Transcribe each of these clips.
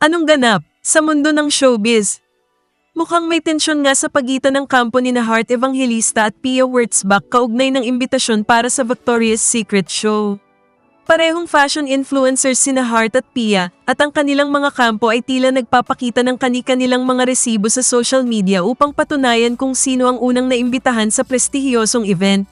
Anong ganap sa mundo ng showbiz? Mukhang may tensyon nga sa pagitan ng kampo ni na Heart Evangelista at Pia Wurtzbach kaugnay ng imbitasyon para sa Victoria's Secret Show. Parehong fashion influencers sina Heart at Pia at ang kanilang mga kampo ay tila nagpapakita ng kani-kanilang mga resibo sa social media upang patunayan kung sino ang unang naimbitahan sa prestihiyosong event.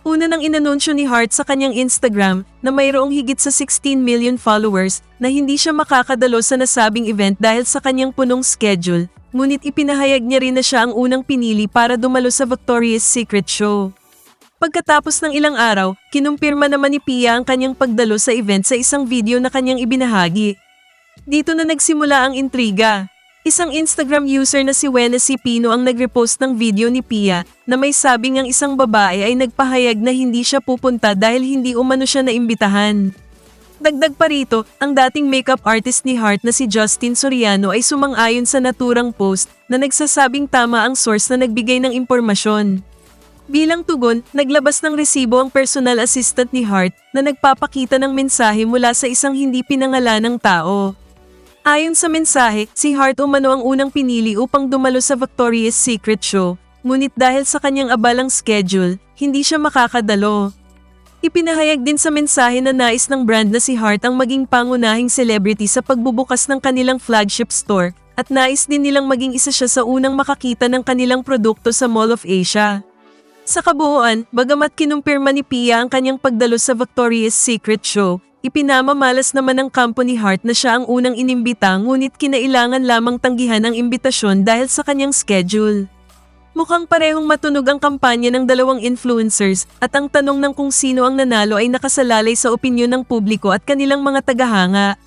Una nang inanunsyo ni Hart sa kanyang Instagram na mayroong higit sa 16 million followers na hindi siya makakadalo sa nasabing event dahil sa kanyang punong schedule, ngunit ipinahayag niya rin na siya ang unang pinili para dumalo sa Victoria's Secret Show. Pagkatapos ng ilang araw, kinumpirma naman ni Pia ang kanyang pagdalo sa event sa isang video na kanyang ibinahagi. Dito na nagsimula ang intriga. Isang Instagram user na si Wenesy Pino ang nag-repost ng video ni Pia na may sabing ang isang babae ay nagpahayag na hindi siya pupunta dahil hindi umano siya naimbitahan. Dagdag pa rito, ang dating makeup artist ni Hart na si Justin Soriano ay sumang-ayon sa naturang post na nagsasabing tama ang source na nagbigay ng impormasyon. Bilang tugon, naglabas ng resibo ang personal assistant ni Hart na nagpapakita ng mensahe mula sa isang hindi pinangalanang tao. Ayon sa mensahe, si Hart umano ang unang pinili upang dumalo sa Victoria's Secret Show, ngunit dahil sa kanyang abalang schedule, hindi siya makakadalo. Ipinahayag din sa mensahe na nais ng brand na si Hart ang maging pangunahing celebrity sa pagbubukas ng kanilang flagship store at nais din nilang maging isa siya sa unang makakita ng kanilang produkto sa Mall of Asia. Sa kabuuan, bagamat kinumpirma ni Pia ang kanyang pagdalo sa Victoria's Secret Show, ipinamamalas naman ng kampo ni Hart na siya ang unang inimbita ngunit kinailangan lamang tanggihan ang imbitasyon dahil sa kanyang schedule. Mukhang parehong matunog ang kampanya ng dalawang influencers at ang tanong ng kung sino ang nanalo ay nakasalalay sa opinyon ng publiko at kanilang mga tagahanga.